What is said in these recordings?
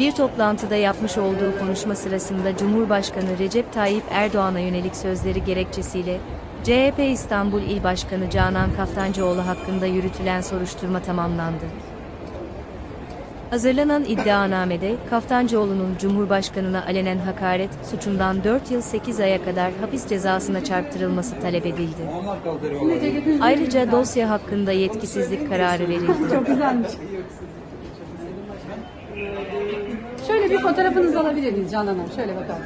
bir toplantıda yapmış olduğu konuşma sırasında Cumhurbaşkanı Recep Tayyip Erdoğan'a yönelik sözleri gerekçesiyle CHP İstanbul İl Başkanı Canan Kaftancıoğlu hakkında yürütülen soruşturma tamamlandı. Hazırlanan iddianamede Kaftancıoğlu'nun Cumhurbaşkanına alenen hakaret suçundan 4 yıl 8 aya kadar hapis cezasına çarptırılması talep edildi. Ayrıca dosya hakkında yetkisizlik kararı verildi. Çok güzelmiş. Şöyle bir fotoğrafınızı alabilir miyiz Canan Hanım? Şöyle bakalım.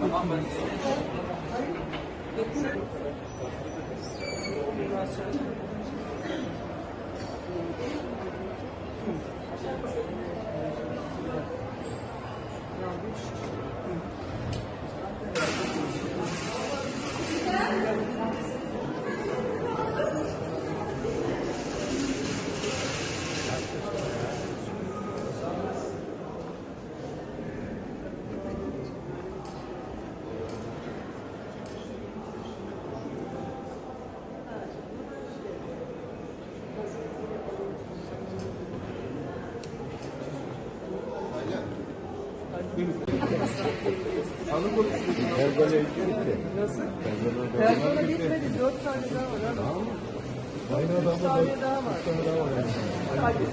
Tamam ben. Pergol'a gitti. Nasıl? Pergol'a gitmedi. Dört tane daha var abi. Tamam. Aynı adamda dört tane daha var. Üç tane daha var. Hadi.